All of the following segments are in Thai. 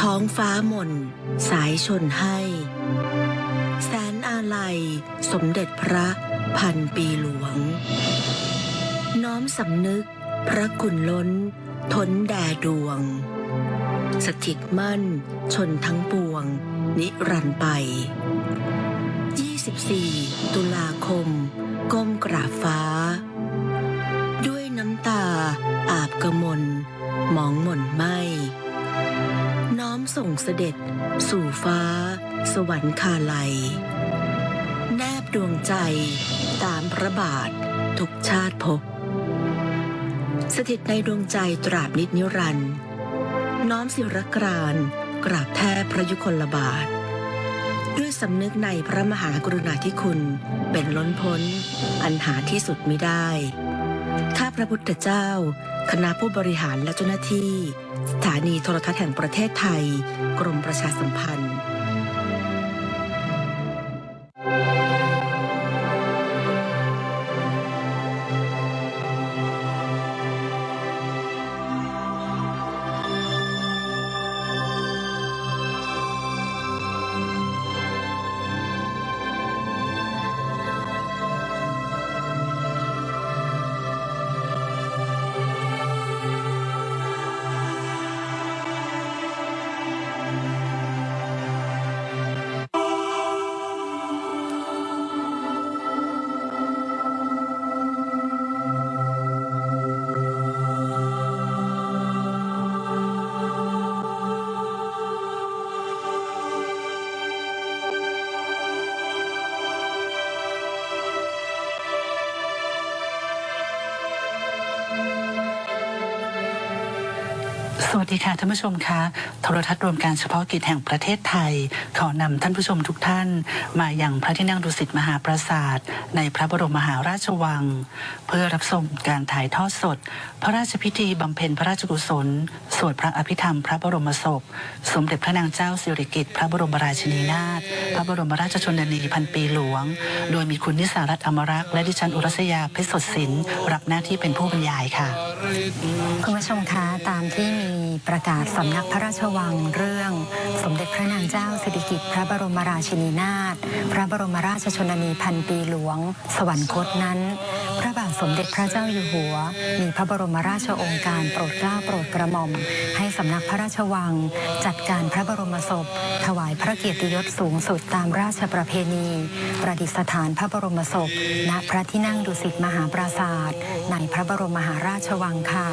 ท้องฟ้ามน สายชนให้ แสนอาลัย สมเด็จพระพันปีหลวง น้อมสำนึก พระคุณล้น ทนแด่ดวง สถิตมั่น ชนทั้งปวง นิรันต์ไป 24 ตุลาคม ก้มกราบฟ้า ด้วยน้ำตา อาบกระมนมองหม่นไหมน้ ส่งเสด็จ สู่ฟ้า สวรรคาลัย แนบดวงใจ ตามพระบาท ทุกชาติภพสถิตในดวงใจตราบนิจนิรันดร์น้อมศิรกราน กราบแทบพระยุคลบาท ด้วยสำนึกในพระมหากรุณาธิคุณเป็นล้นพ้น อันหาที่สุดไมิได้ ข้าพระพุทธเจ้า คณะผู้บริหารและเจ้าหน้าที่ ถานีโทรทัศน์แห่งประเทศไทย กรมประชาสัมพันธ์ สวัสดีค่ะท่านผู้ชมคะโทรทัศน์รวมการเฉพาะกิจแห่งประเทศไทย ขอนำท่านผู้ชมทุกท่าน มาอย่างพระที่นั่งดุสิตมหาปราสาทในพระบรมมหาราชวัง เพื่อรับชมการถ่ายทอดสด พระราชพิธีบำเพ็ญพระราชกุศล สวดพระอภิธรรมพระบรมศพ สมเด็จพระนางเจ้าสิริกิติ์พระบรมราชินีนาถพระบรมราชชนนีพันปีหลวง โดยมีคุณนิสารัตน์อมรักษ์และดิฉันอุรัสยาเพชรสดสินรับหน้าที่เป็นผู้บรรยายค่ะคุณผู้ชมคะตามที่มี ประกาศสำนักพระราชวังเรื่อง สมเด็จพระนางเจ้าสิริกิติ์พระบรมราชินีนาถพระบรมราชชนนีพันปีหลวง สวรรคตนั้น พระบาทสมเด็จพระเจ้าอยู่หัว มีพระบรมราชโองการโปรดเกล้าโปรดกระหม่อม ให้สำนักพระราชวัง จัดการพระบรมศพ ถวายพระเกียรติยศสูงสุดตามราชประเพณี ประดิษฐานพระบรมศพณพระที่นั่งดุสิตมหาปราศาสตร์ในพระบรมมหาราชวังค่ะ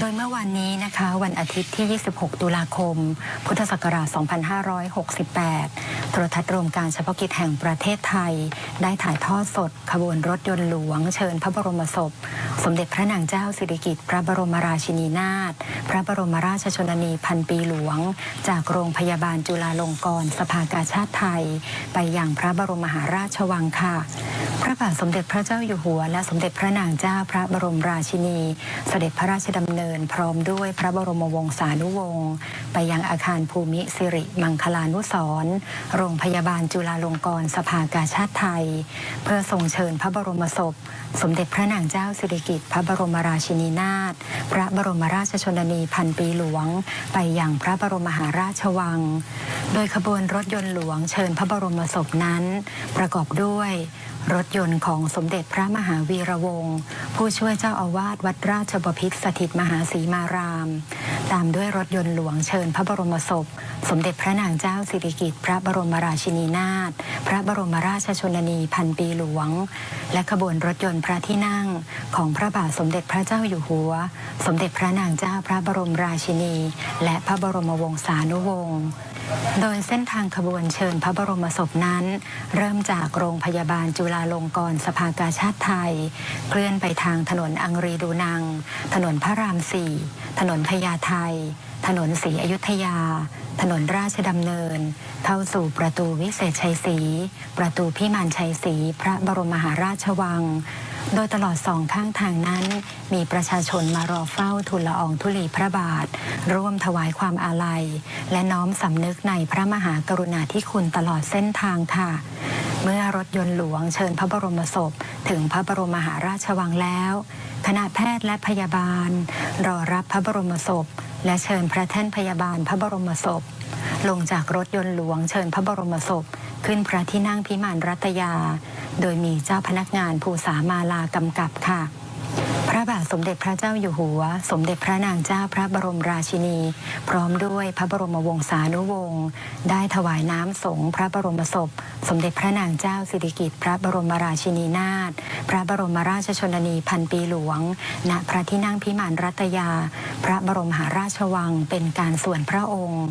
โดยเมื่อวันนี้นะคะวันอาทิตย์ที่ 26 ตุลาคม พุทธศักราช 2568 โทรทัศน์รวมการเฉพาะกิจแห่งประเทศไทย ได้ถ่ายทอดสด ขบวนรถยนต์หลวง เชิญพระบรมศพ สมเด็จพระนางเจ้าสิริกิติ์พระบรมราชินีนาถพระบรมราชชนนีพันปีหลวง จากโรงพยาบาลจุฬาลงกรณ์สภากาชาติไทย ไปยังพระบรมมหาราชวังค่ะ พระบาทสมเด็จพระเจ้าอยู่หัว และสมเด็จพระนางเจ้าพระบรมราชินี เสด็จพระราชดำเนินพร้อมด้วยพระบรมวงศานุวงศ์ไปยังอาคารภูมิสิริมังคลานุสร์โรงพยาบาลจุฬาลงกรณ์สภากาชาติไทย เพื่อทรงเชิญพระบรมศพ สมเด็จพระนางเจ้าสิริกิติ์พระบรมราชินีนาถพระบรมราชชนนีพันปีหลวง ไปยังพระบรมมหาราชวัง โดยขบวนรถยนต์หลวงเชิญพระบรมศพนั้น ประกอบด้วย รถยนต์ของสมเด็จพระมหาวีระวงศ์ผู้ช่วยเจ้าอาวาสวัดราชบพิตรสถิตมหาศรีมาราม ตามด้วยรถยนต์หลวงเชิญพระบรมศพ สมเด็จพระนางเจ้าสิริกิติ์พระบรมราชินีนาถพระบรมราชชนนีพันปีหลวง และขบวนรถยนต์พระที่นั่ง ของพระบาทสมเด็จพระเจ้าอยู่หัว สมเด็จพระนางเจ้าพระบรมราชินี และพระบรมวงศานุวงศ์ โดยเส้นทางขบวนเชิญพระบรมศพนั้น เริ่มจากโรงพยาบาลจุฬาลงกรณ์สภากาชาติไทย เคลื่อนไปทางถนนอังรีดูนัง ถนนพระรามสี่ถนนพญาไทถนนศรีอยุธยา ถนนราชดำเนิน เข้าสู่ประตูวิเศษชัยศรีประตูพิมานชัยศรีพระบรมมหาราชวัง โดยตลอดสองข้างทางนั้น มีประชาชนมารอเฝ้าทุละอองธุลีพระบาท ร่วมถวายความอาลัย และน้อมสำนึกในพระมหากรุณาธิคุณตลอดเส้นทางค่ะ เมื่อรถยนต์หลวงเชิญพระบรมศพ ถึงพระบรมมหาราชวังแล้วคณะแพทย์และพยาบาล รอรับพระบรมศพ และเชิญพระแท่นพยาบาลพระบรมศพ ลงจากรถยนต์หลวงเชิญพระบรมศพ ขึ้นพระที่นั่งพิมานรัตยา โดยมีเจ้าพนักงานภูษามาลากำกับค่ะ พระบาทสมเด็จพระเจ้าอยู่หัว สมเด็จพระนางเจ้าพระบรมราชินี พร้อมด้วยพระบรมวงศานุวงศ์ได้ถวายน้ำสงฆ์พระบรมศพ สมเด็จพระนางเจ้าสิริกิติ์พระบรมราชินีนาถพระบรมราชชนนีพันปีหลวง ณพระที่นั่งพิมานรัตยา พระบรมหาราชวังเป็นการส่วนพระองค์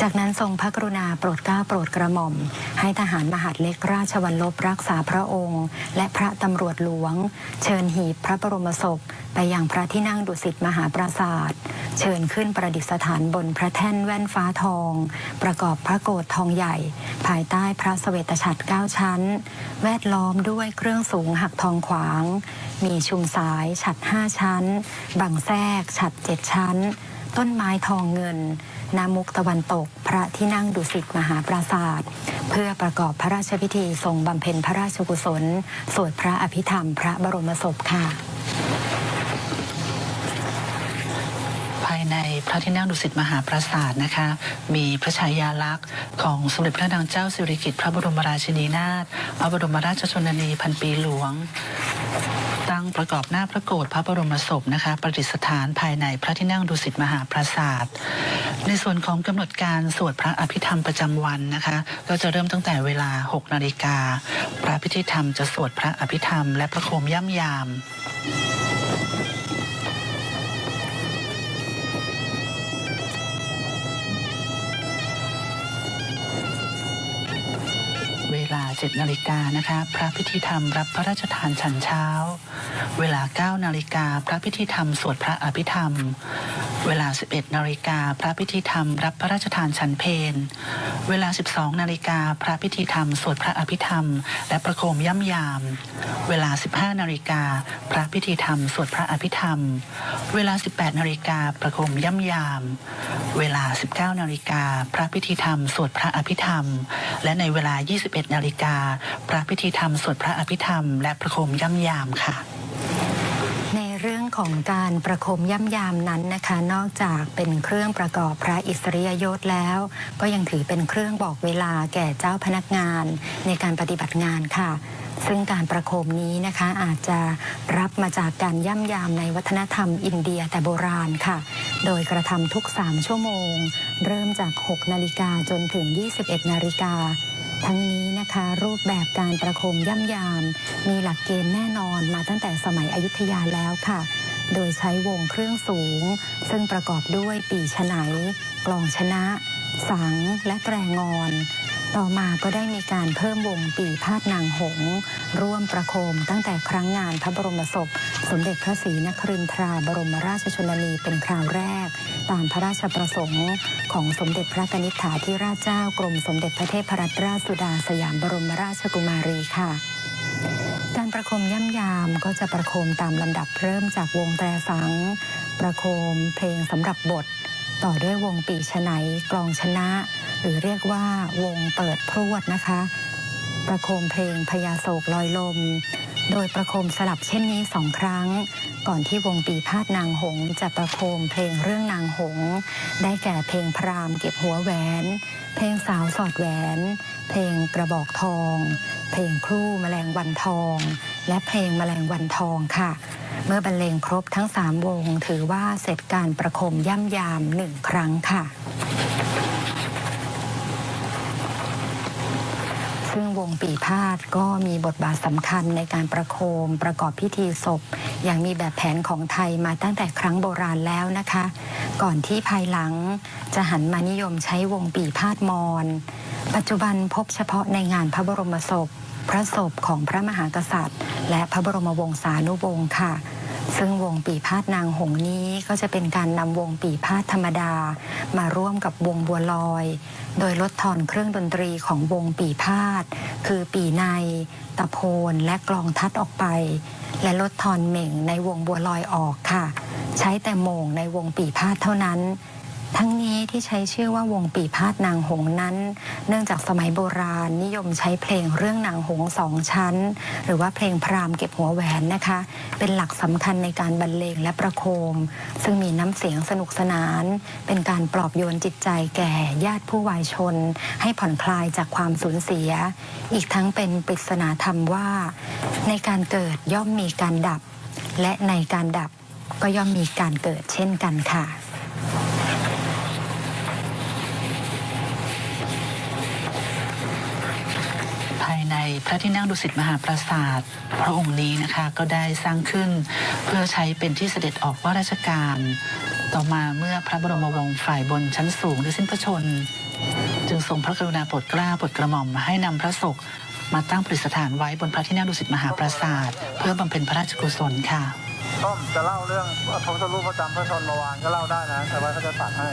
จากนั้นทรงพระกรุณาโปรดเกล้าโปรดกระหม่อม ให้ทหารมหาดเล็กราชวัลลบรักษาพระองค์ และพระตำรวจหลวง เชิญหีบพระบรมศพ ไปยังพระที่นั่งดุสิตมหาปราศาสตร์เชิญขึ้นประดิษฐานบนพระแท่นแว่นฟ้าทอง ประกอบพระโกรธทองใหญ่ ภายใต้พระสเสวตฉัตรเก้าชั้น แวดล้อมด้วยเครื่องสูงหักทองขวาง มีชุมสายฉัดห้าชั้น บังแทรกฉัดเจ็ดชั้น ต้นไม้ทองเงิน นามุกตะวันตก พระที่นั่งดุสิตมหาปราศาสตร์เพื่อประกอบพระราชพิธีทรงบำเพ็ญพระราชกุศล สวดพระอภิธรรมพระบรมศพค่ะ ภายในพระที่นั่งดุสิตมหาปราสาทนะคะ มีพระฉายาลักษณ์ของสมเด็จพระนางเจ้าสิริกิติ์พระบรมราชินีนาถพระบรมราชชนนีพันปีหลวง ตั้งประกอบหน้าพระโกรธพระบรมศพนะคะ ประดิษฐานภายในพระที่นั่งดุสิตมหาปราสาท ในส่วนของกำหนดการสวดพระอภิธรรมประจำวันนะคะ ก็จะเริ่มตั้งแต่เวลา 6 นาฬิกา พระพิธีธรรมจะสวดพระอภิธรรมและพระโคมย่ำยาม 17นาฬิกานะคะ พระพิธีธรรมรับพระราชทานฉันเช้า เวลา 9นาฬิกาพระพิธีธรรมสวดพระอภิธรรม เวลา 11นาฬิกาพระพิธีธรรมรับพระราชทานฉันเพลเวลา 12นาฬิกาพระพิธีธรรมสวดพระอภิธรรม และประโคมย่ำยาม เวลา 15นาฬิกาพระพิธีธรรมสวดพระอภิธรรม เวลา 18นาฬิกาประโคมย่ำยาม เวลา 19นาฬิกาพระพิธีธรรมสวดพระอภิธรรม และในเวลา 21นาฬิกาพระพิธีธรรมสวดพระอภิธรรม และประโคมย่ำยามค่ะในเรื่องของการประโคมย่ำยามนั้นนะคะ นอกจากเป็นเครื่องประกอบพระอิสริยยศแล้ว ก็ยังถือเป็นเครื่องบอกเวลาแก่เจ้าพนักงานในการปฏิบัติงานค่ะ ซึ่งการประโคมนี้นะคะอาจจะรับมาจากการย่ำยามในวัฒนธรรมอินเดียแต่โบราณค่ะ โดยกระทำทุก 3 ชั่วโมง เริ่มจาก 6 นาฬิกาจนถึง 21 นาฬิกา ทั้งนี้นะคะรูปแบบการประโคมย่ำยาม มีหลักเกณฑ์แน่นอนมาตั้งแต่สมัยอยุธยาแล้วค่ะ โดยใช้วงเครื่องสูง ซึ่งประกอบด้วยปีฉไนกลองชนะ สังและแตรงอน ต่อมาก็ได้มีการเพิ่มวงปีพาดนางหง ร่วมประโคมตั้งแต่ครั้งงานพระบรมศพ สมเด็จพระศรีนครินทราบรมราชชนนีเป็นคราวแรก ตามพระราชประสงค์ ของสมเด็จพระนิษฐาธิราชเจ้ากรมสมเด็จพระเทพรัตนราชสุดาสยามบรมราชกุมารีค่ะการประโคมย่ำยามก็จะประโคมตามลำดับเริ่มจากวงแตรสัง ประโคมเพลงสำหรับบท ต่อด้วยวงปีชไนกลองชนะ หรือเรียกว่าวงเปิดพรวดนะคะ ประโคมเพลงพญาโศกลอยลม โดยประโคมสลับเช่นนี้สองครั้ง ก่อนที่วงปีพาดนางหงจะประโคมเพลงเรื่องนางหง ได้แก่เพลงพรามเก็บหัวแหวน เพลงสาวสอดแหวน เพลงกระบอกทอง เพลงครู่แมลงวันทอง และเพลงแมลงวันทองค่ะ เมื่อบรรเลงครบทั้งสามวงถือว่าเสร็จการประโคมย่ำยามหนึ่งครั้งค่ะ ซึ่งวงปีพาดก็มีบทบาทสำคัญในการประโคมประกอบพิธีศพ อย่างมีแบบแผนของไทยมาตั้งแต่ครั้งโบราณแล้วนะคะ ก่อนที่ภายหลังจะหันมานิยมใช้วงปีพาดมอน ปัจจุบันพบเฉพาะในงานพระบรมศพ พระศพของพระมหากษัตริย์ และพระบรมวงศานุวงศ์ค่ะ ซึ่งวงปีพาดนางหงนี้ก็จะเป็นการนำวงปีพาดธรรมดา มาร่วมกับวงบัวลอย โดยลดทอนเครื่องดนตรีของวงปีพาดคือปีใน ตะโพนและกลองทัดออกไป และลดทอนเหม่งในวงบัวลอยออกค่ะ ใช้แต่โมงในวงปีพาดเท่านั้น ทั้งนี้ที่ใช้ชื่อว่าวงปีพาดนางหงส์นั้น เนื่องจากสมัยโบราณนิยมใช้เพลงเรื่องนางหงส์สองชั้น หรือว่าเพลงพราหมณ์เก็บหัวแหวนนะคะ เป็นหลักสำคัญในการบรรเลงและประโคม ซึ่งมีน้ำเสียงสนุกสนาน เป็นการปลอบโยนจิตใจแก่ญาติผู้วายชน ให้ผ่อนคลายจากความสูญเสีย อีกทั้งเป็นปริศนาธรรมว่า ในการเกิดย่อมมีการดับ และในการดับก็ย่อมมีการเกิดเช่นกันค่ะ ภายใน พระที่นั่งดุสิตมหาปราสาท พระองค์นี้นะคะก็ได้สร้างขึ้น เพื่อใช้เป็นที่เสด็จออกว่าราชการ ต่อมาเมื่อพระบรมวงศ์ฝ่ายบนชั้นสูงได้สิ้นพระชน จึงทรงพระกรุณาโปรดเกล้าโปรดกระหม่อมให้นำพระศกมาตั้งประดิษฐานไว้บนพระที่นั่งดุสิตมหาปราสาท เพื่อบำเพ็ญพระราชกุศลค่ะต้อมจะเล่าเรื่องพระพุทธรูปประจำพระชนมาวานก็เล่าได้นะแต่ว่าเขาจะตัดให้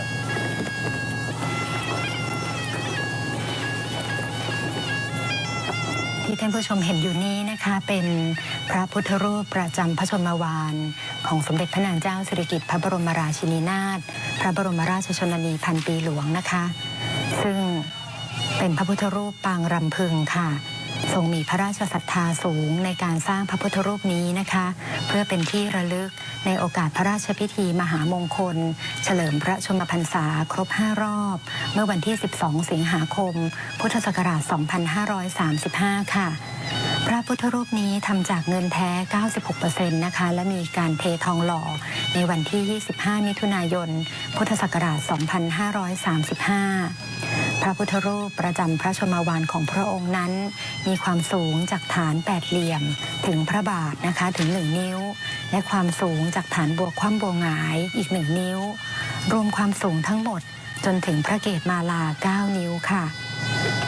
ที่ท่านผู้ชมเห็นอยู่นี้นะคะ เป็นพระพุทธรูปประจำพระชนมวาน ของสมเด็จพระนางเจ้าสิริกิติ์พระบรมราชินีนาถพระบรมราชชนนีพันปีหลวงนะคะ ซึ่งเป็นพระพุทธรูปปางรำพึงค่ะ ทรงมีพระราชศรัทธาสูงในการสร้างพระพุทธรูปนี้นะคะ เพื่อเป็นที่ระลึกในโอกาสพระราชพิธีมหามงคล เฉลิมพระชนมพรรษาครบ 5 รอบ เมื่อวันที่ 12 สิงหาคม พุทธศักราช 2535 ค่ะพระพุทธรูปนี้ทำจากเงินแท้ 96%นะคะ และมีการเททองหล่อในวันที่ 25 มิถุนายน พุทธศักราช 2535 พระพุทธรูปประจำพระชนมวานของพระองค์นั้น มีความสูงจากฐานแปดเหลี่ยมถึงพระบาทนะคะถึง1นิ้ว และความสูงจากฐานบวกคว่ำบวงหงายอีก1นิ้ว รวมความสูงทั้งหมดจนถึงพระเกศมาลา9นิ้วค่ะ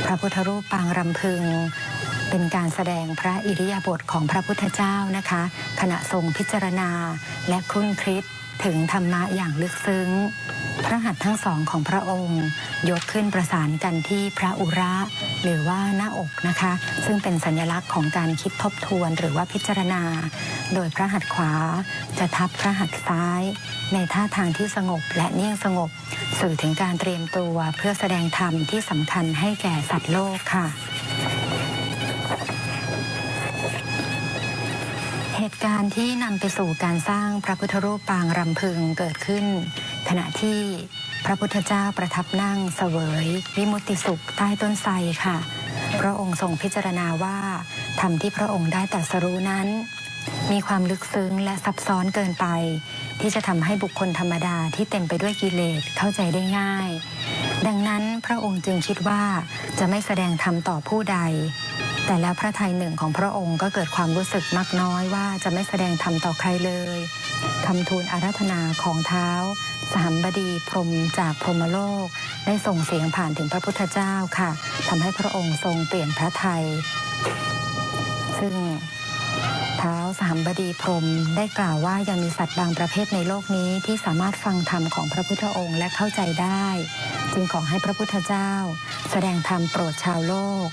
พระพุทธรูปปางรำพึง เป็นการแสดงพระอิริยาบถของพระพุทธเจ้านะคะ ขณะทรงพิจารณาและครุ่นคิด ถึงธรรมะอย่างลึกซึ้ง พระหัตถ์ทั้งสองของพระองค์ ยกขึ้นประสานกันที่พระอุระ หรือว่าหน้าอกนะคะ ซึ่งเป็นสัญลักษณ์ของการคิดทบทวนหรือว่าพิจารณา โดยพระหัตถ์ขวาจะทับพระหัตถ์ซ้าย ในท่าทางที่สงบและเนิ่งสงบ สื่อถึงการเตรียมตัวเพื่อแสดงธรรมที่สำคัญให้แก่สัตว์โลกค่ะ ตุการณ์ที่นำไปสู่การสร้างพระพุทธรูปปางรำพึงเกิดขึ้น ขณะที่พระพุทธเจ้าประทับนั่งเสวย วิมุตติสุขใต้ต้นไทรค่ะ พระองค์ทรงพิจารณาว่าธรรมที่พระองค์ได้ตรัสรู้นั้น มีความลึกซึ้งและซับซ้อนเกินไป ที่จะทำให้บุคคลธรรมดาที่เต็มไปด้วยกิเลสเข้าใจได้ง่าย ดังนั้นพระองค์จึงคิดว่าจะไม่แสดงธรรมต่อผู้ใด แต่แล้วพระทัยหนึ่งของพระองค์ก็เกิดความรู้สึกมากน้อยว่าจะไม่แสดงธรรมต่อใครเลยคำทูลอาราธนาของเท้า สหัมบดีพรมจากพรหมโลก ได้ส่งเสียงผ่านถึงพระพุทธเจ้าค่ะทำให้พระองค์ทรงเปลี่ยนพระทัยซึ่งเท้าสหัมบดีพรมได้กล่าวว่ายังมีสัตว์บางประเภทในโลกนี้ที่สามารถฟังธรรมของพระพุทธองค์และเข้าใจได้ จึงขอให้พระพุทธเจ้า แสดงธรรมโปรดชาวโลก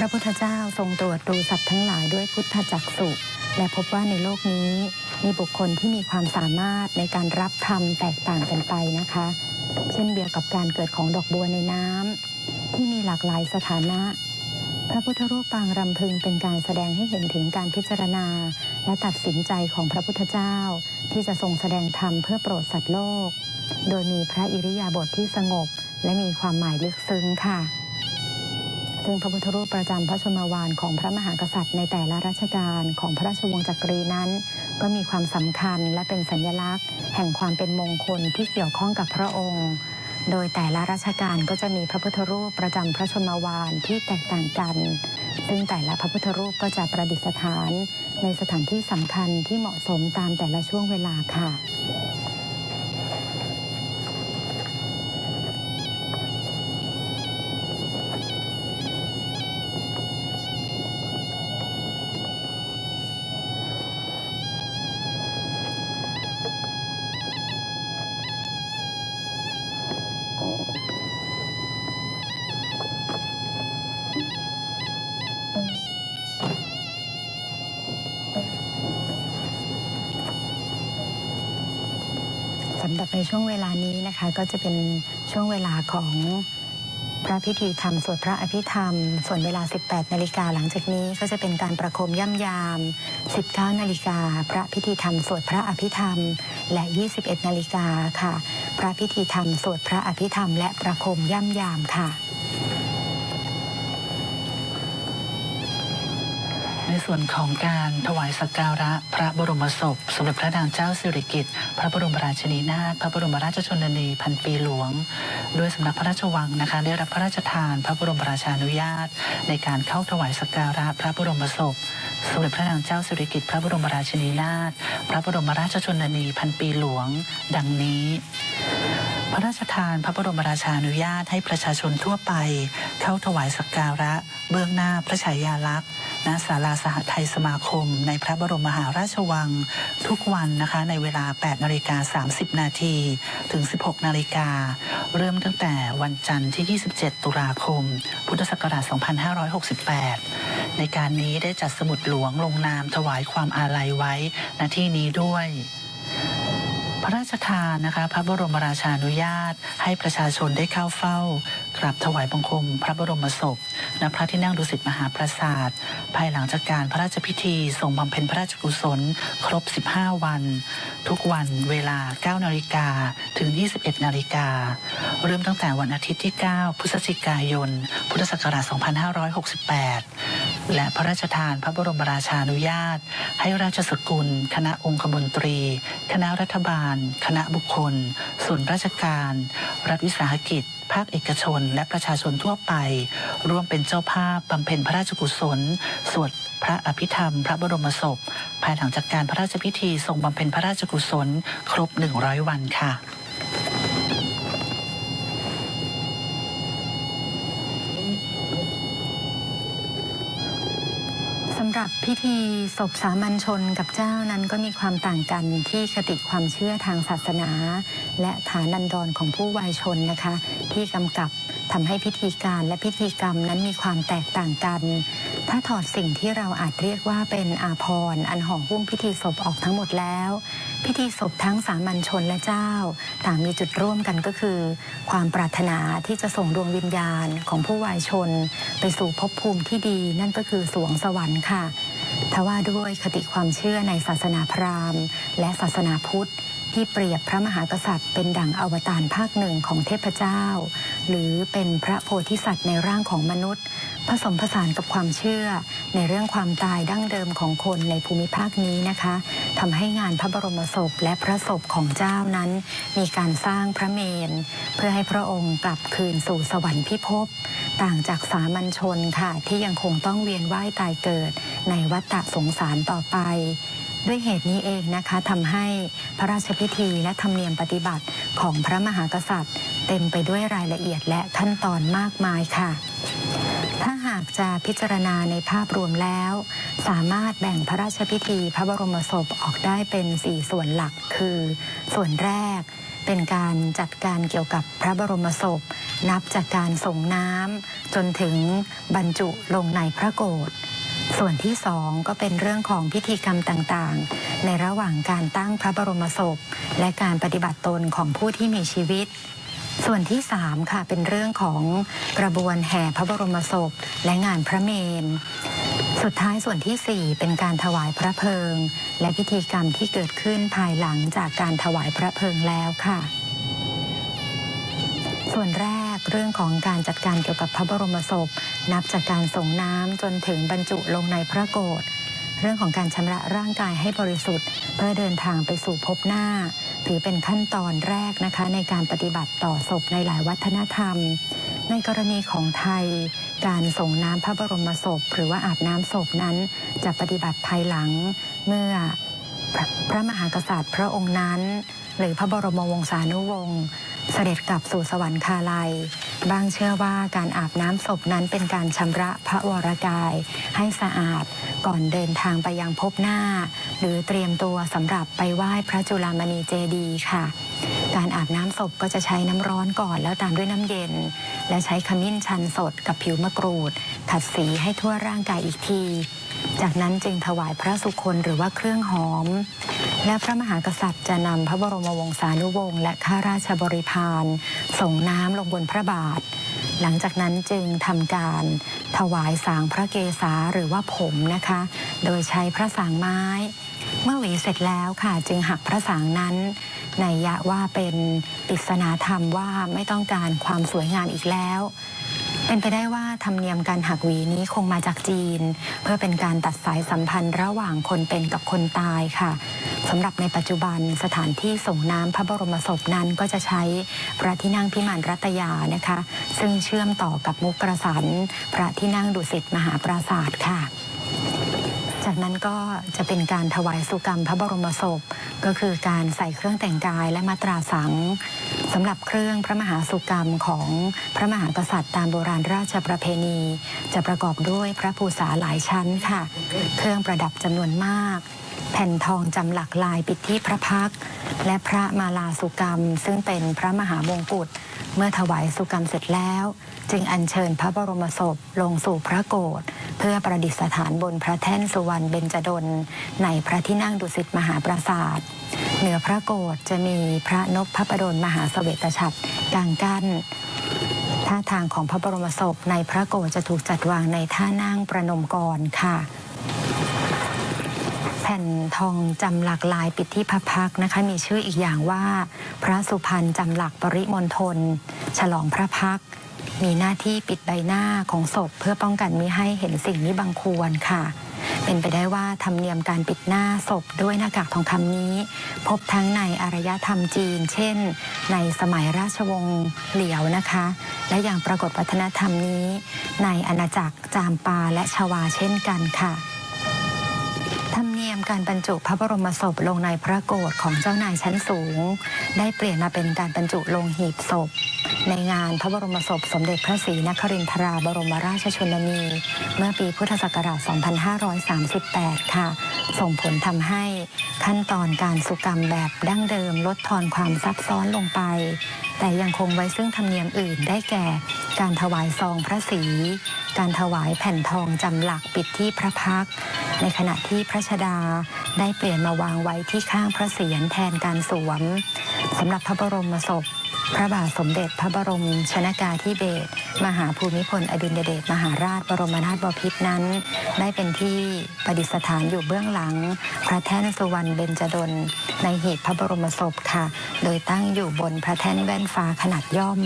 พระพุทธเจ้าทรงตรวจดูสัตว์ทั้งหลายด้วยพุทธจักสุและพบว่าในโลกนี้มีบุคคลที่มีความสามารถในการรับธรรมแตกต่างกันไปนะคะ เช่นเดียวกับการเกิดของดอกบัวในน้ำที่มีหลากหลายสถานะ พระพุทธรูปปางรำพึงเป็นการแสดงให้เห็นถึงการพิจารณา และตัดสินใจของพระพุทธเจ้า ที่จะทรงแสดงธรรมเพื่อโปรดสัตว์โลก โดยมีพระอิริยาบถทที่สงบ และมีความหมายลึกซึ้งค่ะ ซึ่งพระพุทธรูปประจำพระชนมวานของพระมหากษัตริย์ในแต่ละรัชกาลของพระราชวงศ์จักรีนั้น ก็มีความสำคัญและเป็นสัญลักษณ์ แห่งความเป็นมงคลที่เกี่ยวข้องกับพระองค์ โดยแต่ละราชการก็จะมีพระพุทธรูปประจำพระชนมวานที่แตกต่างกัน ซึ่งแต่ละพระพุทธรูปก็จะประดิษฐาน ในสถานที่สำคัญที่เหมาะสมตามแต่ละช่วงเวลาค่ะ ในช่วงเวลานี้นะคะก็จะเป็นช่วงเวลาของพระพิธีธรรมสวดพระอภิธรรม ส่วนเวลา 18 นาฬิกาหลังจากนี้ก็จะเป็นการประคมย่ำยาม 19 นาฬิกา พระพิธีธรรมสวดพระอภิธรรม และ 21 นาฬิกาค่ะ พระพิธีธรรมสวดพระอภิธรรม และประคมย่ำยามค่ะ ส่วนของการถวายสักการะพระบรมศพ สมเด็จพระนางเจ้าสิริกิติ์พระบรมราชินีนาถพระบรมราชชนนีพันปีหลวงโดยสำนักพระราชวังนะคะได้รับพระราชทานพระบรมราชานุญาต ในการเข้าถวายสักการะพระบรมศพสมเด็จพระนางเจ้าสิริกิติ์พระบรมราชินีนาถพระบรมราชชนนีพันปีหลวง ดังนี้ พระราชทานพระบรมราชานุญาตให้ประชาชนทั่วไป เข้าถวายสักการะ เบื้องหน้าพระฉายาลักษณ์ณศาลาสหไทยสมาคม ในพระบรมมหาราชวัง ทุกวันนะคะในเวลา 8 นาฬิกา 30 นาทีถึง 16 นาฬิกา เริ่มตั้งแต่วันจันทร์ที่ 27 ตุลาคม พุทธศักราช 2568 ในการนี้ได้จัดสมุดหลวงลงนามถวายความอาลัยไว้ณที่นี้ด้วย พระราชทานนะคะ พระบรมราชานุญาต ให้ประชาชนได้เข้าเฝ้ากราบถวายบังคม พระบรมศพณพระที่นั่งดุสิตมหาปราสาท ภายหลังจากการพระราชพิธีทรงบำเพ็ญพระราชกุศล ครบ 15 วัน ทุกวันเวลา 9 นาฬิกาถึง 21 นาฬิกา เริ่มตั้งแต่วันอาทิตย์ที่ 9 พฤศจิกายน พุทธศักราช 2568 และพระราชทานพระบรมราชานุญาต ให้ราชสกุล คณะองคมนตรี คณะรัฐบาล คณะบุคคล ส่วนราชการ รัฐวิสาหกิจ ภาคเอกชน และประชาชนทั่วไป ร่วมเป็นเจ้าภาพบำเพ็ญพระราชกุศล สวดพระอภิธรรม พระบรมศพ ภายหลังจากการพระราชพิธีทรงบำเพ็ญพระราชกุศล ครบ 100 วันค่ะ หรับพิธีศพสามัญชนกับเจ้านั้นก็มีความต่างกันที่คติความเชื่อทางศาสนา และฐานันดรของผู้วายชนนะคะ ที่กำกับ ทำให้พิธีการและพิธีกรรมนั้นมีความแตกต่างกัน ถ้าถอดสิ่งที่เราอาจเรียกว่าเป็นอาภรอันห่อหุ้มพิธีศพออกทั้งหมดแล้ว พิธีศพทั้งสามัญชนและเจ้า ต่างมีจุดร่วมกันก็คือ ความปรารถนาที่จะส่งดวงวิญญาณของผู้วายชน ไปสู่ภพภูมิที่ดี นั่นก็คือสวงสวรรค์ค่ะทว่าด้วยคติความเชื่อในศาสนาพราหมณ์ และศาสนาพุทธ ที่เปรียบพระมหากษัตริย์ เป็นดั่งอวตารภาคหนึ่งของเทพเจ้า หรือเป็นพระโพธิสัตว์ในร่างของมนุษย์ ผสมผสานกับความเชื่อ ในเรื่องความตายดั้งเดิมของคนในภูมิภาคนี้นะคะทำให้งานพระบรมศพและพระศพของเจ้านั้น มีการสร้างพระเมนเพื่อให้พระองค์กลับคืนสู่สวรรค์พิภพต่างจากสามัญชนค่ะ ที่ยังคงต้องเวียนว่ายตายเกิดในวัฏสงสารต่อไป ด้วยเหตุนี้เองนะคะทำให้พระราชพิธีและธรรมเนียมปฏิบัติของพระมหากษัตริย์ เต็มไปด้วยรายละเอียดและขั้นตอนมากมายค่ะ ถ้าหากจะพิจารณาในภาพรวมแล้ว สามารถแบ่งพระราชพิธีพระบรมศพออกได้เป็น 4 ส่วนหลักคือ ส่วนแรกเป็นการจัดการเกี่ยวกับพระบรมศพ นับจากการส่งน้ำจนถึงบรรจุลงในพระโกศ ส่วนที่สองก็เป็นเรื่องของพิธีกรรมต่างๆ ในระหว่างการตั้งพระบรมศพ และการปฏิบัติตนของผู้ที่มีชีวิต ส่วนที่สามค่ะเป็นเรื่องของกระบวนแห่พระบรมศพ และงานพระเมนสุดท้ายส่วนที่สี่เป็นการถวายพระเพลิง และพิธีกรรมที่เกิดขึ้นภายหลังจากการถวายพระเพลิงแล้วค่ะ ส่วนแรก เรื่องของการจัดการเกี่ยวกับพระบรมศพ นับจากการส่งน้ำจนถึงบรรจุลงในพระโกศเรื่องของการชำระร่างกายให้บริสุทธิ์ เพื่อเดินทางไปสู่ภพหน้า ถือเป็นขั้นตอนแรกนะคะ ในการปฏิบัติต่อศพในหลายวัฒนธรรม ในกรณีของไทย การส่งน้ำพระบรมศพ หรือว่าอาบน้ำศพนั้น จะปฏิบัติภายหลังเมื่อพระพระมหากษัตริย์พระองค์นั้น หรือพระบรมวงศานุวงศ์ เสด็จกลับสู่สวรรคาลัย บางเชื่อว่าการอาบน้ำศพนั้นเป็นการชำระพระวรกาย ให้สะอาดก่อนเดินทางไปยังภพหน้า หรือเตรียมตัวสำหรับไปไหว้พระจุลามณีเจดีค่ะ การอาบน้ำศพก็จะใช้น้ำร้อนก่อนแล้วตามด้วยน้ำเย็น และใช้ขมิ้นชันสดกับผิวมะกรูด ขัดสีให้ทั่วร่างกายอีกที จากนั้นจึงถวายพระสุคนหรือว่าเครื่องหอม และพระมหากษัตริย์จะนำพระบรมวงศานุวงศ์และข้าราชบริพารส่งน้ำลงบนพระบาท หลังจากนั้นจึงทำการถวายสางพระเกศาหรือว่าผมนะคะ โดยใช้พระสางไม้ เมื่อหวีเสร็จแล้วค่ะจึงหักพระสางนั้นในยะว่าเป็นปริศนาธรรมว่าไม่ต้องการความสวยงามอีกแล้ว เป็นไปได้ว่าธรรมเนียมการหักหวีนี้คงมาจากจีน เพื่อเป็นการตัดสายสัมพันธ์ระหว่างคนเป็นกับคนตายค่ะสำหรับในปัจจุบันสถานที่ส่งน้ำพระบรมศพนั้นก็จะใช้พระที่นั่งพิมานรัตยานะคะ ซึ่งเชื่อมต่อกับมุกกระสันพระที่นั่งดุสิตมหาปราศาสตร์ค่ะ จากนั้นก็จะเป็นการถวายสุกรรมพระบรมศพ ก็คือการใส่เครื่องแต่งกายและมาตราสังสำหรับเครื่องพระมหาสุกรรมของพระมหากษัตริย์ตามโบราณราชประเพณี จะประกอบด้วยพระภูษาหลายชั้นค่ะ เครื่องประดับจำนวนมาก แผ่นทองจำหลักลายปิดที่พระพัก และพระมาลาสุกรรม ซึ่งเป็นพระมหามงกุฎเมื่อถวายสุกรรมเสร็จแล้ว จึงอัญเชิญพระบรมศพลงสู่พระโกศเพื่อประดิษฐานบนพระแท่นสุวรรณเบญจดล ในพระที่นั่งดุสิตมหาปราสาทเหนือพระโกศจะมีพระนพพระประดลมหาเสวตฉัตรกลางกั้นท่าทางของพระบรมศพในพระโกศจะถูกจัดวางในท่านั่งประนมกรค่ะ แผ่นทองจำหลักลายปิดที่พระพักนะคะ มีชื่ออีกอย่างว่า พระสุพรรณจำหลักปริมณฑลฉลองพระพัก มีหน้าที่ปิดใบหน้าของศพเพื่อป้องกันมิให้เห็นสิ่งนี้บังควรค่ะ เป็นไปได้ว่าธรรมเนียมการปิดหน้าศพด้วยหน้ากากทองคำนี้ พบทั้งในอารยธรรมจีน เช่น ในสมัยราชวงศ์เหลียวนะคะ และยังปรากฏวัฒนธรรมนี้ ในอาณาจักรจามปาและชวาเช่นกันค่ะ ธรรมเนียมการบรรจุพระบรมศพลงในพระโกศของเจ้านายชั้นสูง ได้เปลี่ยนมาเป็นการบรรจุลงหีบศพ ในงานพระบรมศพสมเด็จพระศรีนครินทราบรมราชชนนี เมื่อปีพุทธศักราช 2538 ค่ะ ส่งผลทำให้ขั้นตอนการสุกรรมแบบดั้งเดิมลดทอนความซับซ้อนลงไป แต่ยังคงไว้ซึ่งธรรมเนียมอื่นได้แก่ การถวายซองพระศรีการถวายแผ่นทองจำหลักปิดที่พระพัก ในขณะที่พระชดาได้เปลี่ยนมาวางไว้ที่ข้างพระเศียรแทนการสวมสำหรับพระบรมศพ พระบาทสมเด็จพระบรมชนากาธิเบศรมหาภูมิพลอดุลยเดชมหาราชบรมนาถบพิตรนั้น ได้เป็นที่ประดิษฐานอยู่เบื้องหลัง พระแท่นสุวรรณเบญจดล ในหีบพระบรมศพค่ะ โดยตั้งอยู่บนพระแท่นแว่นฟ้าขนาดย่อม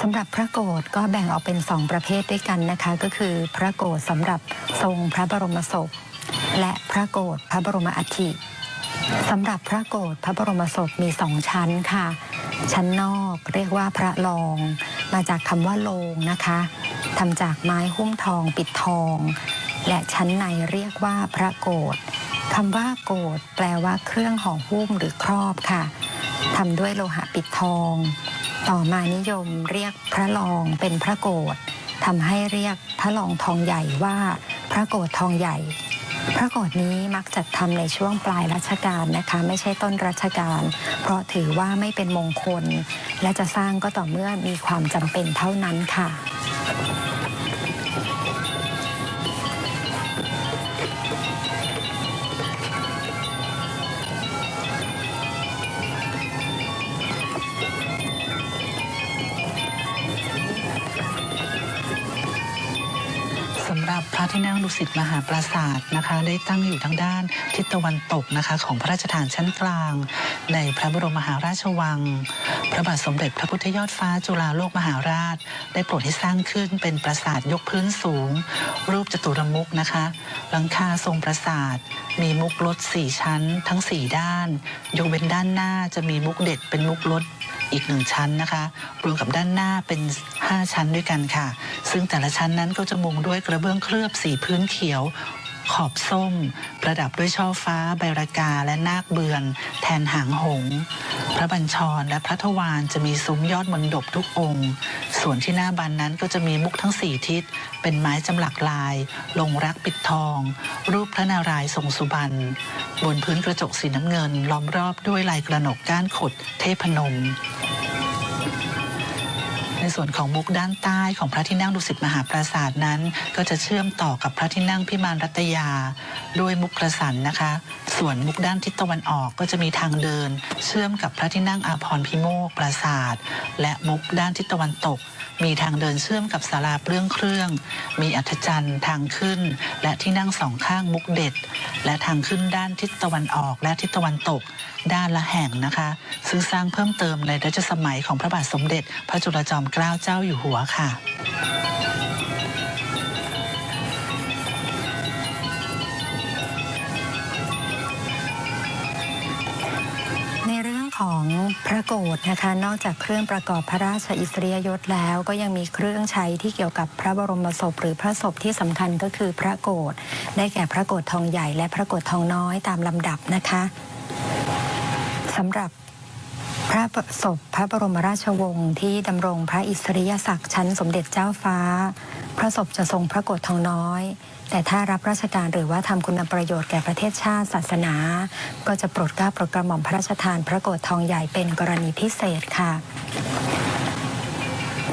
สำหรับพระโกศก็แบ่งออกเป็นสองประเภทด้วยกันนะคะ ก็คือพระโกศสำหรับทรงพระบรมศพ และพระโกศพระบรมอัฐิสำหรับพระโกศพระบรมศพมีสองชั้นค่ะ ชั้นนอกเรียกว่าพระรอง มาจากคำว่าโลงนะคะทำจากไม้หุ้มทองปิดทอง และชั้นในเรียกว่าพระโกศคำว่าโกศแปลว่าเครื่องห่อหุ้มหรือครอบค่ะทำด้วยโลหะปิดทอง ต่อมานิยมเรียกพระรองเป็นพระโกรธทำให้เรียกพระรองทองใหญ่ว่าพระโกรธทองใหญ่ พระโกศนี้มักจัดทำในช่วงปลายรัชกาลนะคะ ไม่ใช่ต้นรัชกาลเพราะถือว่าไม่เป็นมงคล และจะสร้างก็ต่อเมื่อมีความจำเป็นเท่านั้นค่ะ สำหรับพระที่นั่งดุสิตมหาปราสาทนะคะ ได้ตั้งอยู่ทางด้านทิศตะวันตกนะคะของพระราชฐานชั้นกลาง ในพระบรมมหาราชวัง พระบาทสมเด็จพระพุทธยอดฟ้าจุฬาโลกมหาราช ได้โปรดให้สร้างขึ้นเป็นปราสาทยกพื้นสูง รูปจตุรมุกนะคะ หลังคาทรงปราสาท มีมุกลดสี่ชั้น ทั้งสี่ด้าน ยกเว้นด้านหน้าจะมีมุกเด็ดเป็นมุกลด อีกหนึ่งชั้นนะคะ รวมกับด้านหน้าเป็น 5 ชั้นด้วยกันค่ะ ซึ่งแต่ละชั้นนั้นก็จะมุงด้วยกระเบื้องเคลือบสีพื้นเขียว ขอบส้ม ประดับด้วยช่อฟ้าใบรากาและนาคเบือน แทนหางหง พระบัญชรและพระทวารจะมีซุ้มยอดมนดบทุกองค์ ส่วนที่หน้าบันนั้นก็จะมีมุกทั้งสี่ทิศ เป็นไม้จำหลักลาย ลงรักปิดทอง รูปพระนารายณ์ทรงสุบรรณบนพื้นกระจกสีน้ำเงินล้อมรอบด้วยลายกระหนกก้านขดเทพนม ในส่วนของมุกด้านใต้ของพระที่นั่งดุสิตมหาปราสาทนั้น ก็จะเชื่อมต่อกับพระที่นั่งพิมานรัตยา ด้วยมุกกระสันนะคะ ส่วนมุกด้านทิศตะวันออกก็จะมีทางเดิน เชื่อมกับพระที่นั่งอาพรพิโมกปราสาท และมุกด้านทิศตะวันตก มีทางเดินเชื่อมกับศาลาเปลื้องเครื่อง มีอัฐจันทร์ทางขึ้น และที่นั่งสองข้างมุกเด็ด และทางขึ้นด้านทิศตะวันออกและทิศตะวันตก ด้านละแห่งนะคะ ซึ่งสร้างเพิ่มเติมในรัชสมัยของพระบาทสมเด็จ พระจุลจอมเกล้าเจ้าอยู่หัวค่ะ ของพระโกศนะคะ นอกจากเครื่องประกอบพระราชอิสริยยศแล้ว ก็ยังมีเครื่องใช้ที่เกี่ยวกับพระบรมศพ หรือพระศพที่สำคัญก็คือพระโกศได้แก่พระโกศทองใหญ่และพระโกศทองน้อยตามลำดับนะคะสำหรับพระศพพระบรมราชวงศ์ที่ดำรงพระอิสริยศักดิ์ชั้นสมเด็จเจ้าฟ้า พระศพจะทรงพระโกศทองน้อย แต่ถ้ารับราชการหรือว่าทำคุณประโยชน์แก่ประเทศชาติศาสนา ก็จะโปรดเกล้าโปรดกระหม่อมพระราชทานพระโกศทองใหญ่เป็นกรณีพิเศษค่ะ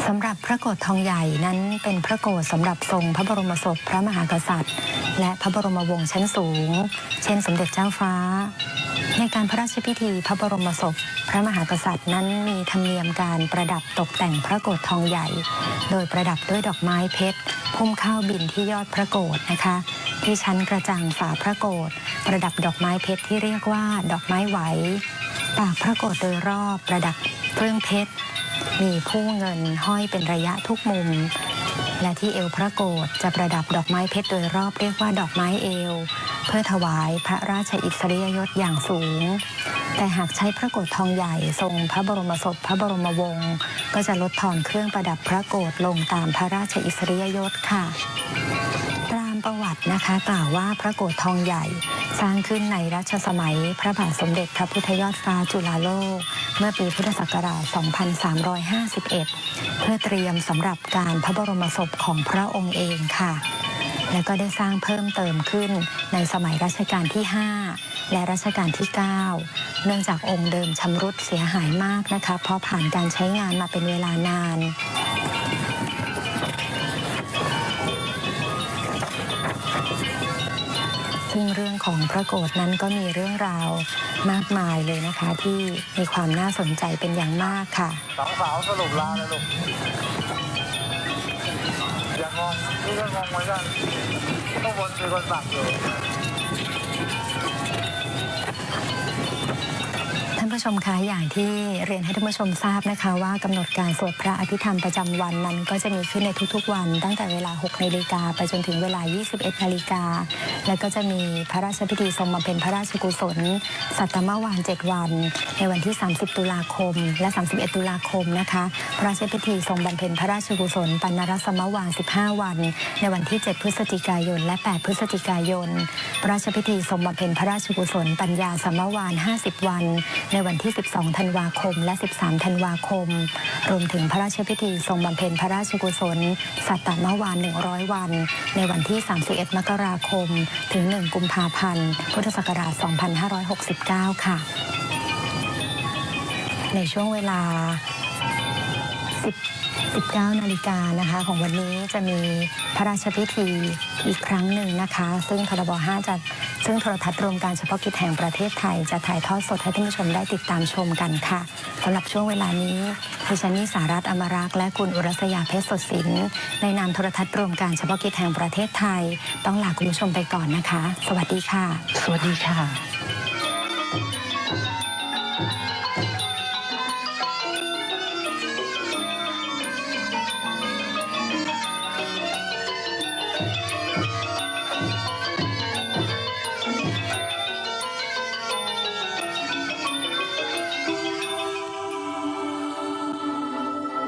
สำหรับพระโกศทองใหญ่นั้นเป็นพระโกศสำหรับทรงพระบรมศพพระมหากษัตริย์ และพระบรมวงศ์ชั้นสูง เช่น สมเด็จเจ้าฟ้า ในการพระราชพิธีพระบรมศพ พระมหากษัตริย์นั้นมีธรรมเนียมการประดับตกแต่งพระโกศทองใหญ่ โดยประดับด้วยดอกไม้เพชรพุ่มข้าวบินที่ยอดพระโกศนะคะ ที่ชั้นกระจังฝาพระโกศประดับดอกไม้เพชรที่เรียกว่าดอกไม้ไหวปากพระโกศโดยรอบประดับเครื่องเพชรมีผู้เงินห้อยเป็นระยะทุกมุม และที่เอวพระโกศจะประดับดอกไม้เพชรโดยรอบเรียกว่าดอกไม้เอว เพื่อถวายพระราชอิสริยยศอย่างสูง แต่หากใช้พระโกศทองใหญ่ทรงพระบรมศพพระบรมวงศ์ก็จะลดทอนเครื่องประดับพระโกศลงตามพระราชอิสริยยศค่ะตามประวัตินะคะกล่าวว่าพระโกศทองใหญ่สร้างขึ้นในรัชสมัยพระบาทสมเด็จพระพุทธยอดฟ้าจุฬาโลก เมื่อปีพุทธศักราช 2351 เพื่อเตรียมสำหรับการพระบรมศพของพระองค์เองค่ะ และก็ได้สร้างเพิ่มเติมขึ้นในสมัยรัชกาลที่ 5 และรัชกาลที่ 9 เนื่องจากองค์เดิมชำรุดเสียหายมากนะคะ เพราะผ่านการใช้งานมาเป็นเวลานานซึ่งเรื่องของพระโกศนั้นก็มีเรื่องราวมากมายเลยนะคะ ที่มีความน่าสนใจเป็นอย่างมากค่ะสองสาวสรุปลาเลยลูก อย่างงงนี่ก็งงเหมือนกันข้างบนมีคนสั่งอยู่านผู้ชมคะอย่างที่เรียนให้ท่านผู้ชมทราบนะคะ ว่ากำหนดการสวดพระอภิธรรมประจำวันนั้น ก็จะมีขึ้นในทุกๆวัน ตั้งแต่เวลา 6นาฬิกาไปจนถึงเวลา 21นาฬิกาและก็จะมีพระราชพิธีทรงบำเพ็ญพระราชกุศล สัตตมวาน 7 วัน ในวันที่ 30 ตุลาคม และ 31 ตุลาคมนะคะ พระราชพิธีทรงบำเพ็ญพระราชกุศลปัณรสมวาน 15 วัน ในวันที่ 7 พฤศจิกายน และ 8 พฤศจิกายน พระราชพิธีทรงบำเพ็ญพระราชกุศลปัญญาสมวาน 50 วันในในวันที่ 12 ธันวาคม และ 13 ธันวาคม รวมถึงพระราชพิธีทรงบำเพ็ญพระราชกุศล สัตตมวาน 100 วัน ในวันที่ 31 มกราคม ถึง 1 กุมภาพันธ์ พุทธศักราช 2569 ค่ะ ในช่วงเวลา 10 19นาฬิกานะคะของวันนี้จะมีพระราชพิธีอีกครั้งหนึ่งนะคะ ซึ่งทรบ5จะ ซึ่งโทรทัศน์รวมการเฉพาะกิจแห่งประเทศไทย จะถ่ายทอดสดให้ท่านผู้ชมได้ติดตามชมกันค่ะสำหรับช่วงเวลานี้ดิฉันนิสารัตอมรักษ์และคุณอุรัสยาเพชรสดสินในนามโทรทัศน์รวมการเฉพาะกิจแห่งประเทศไทย ต้องลาคุณผู้ชมไปก่อนนะคะ สวัสดีค่ะ สวัสดีค่ะ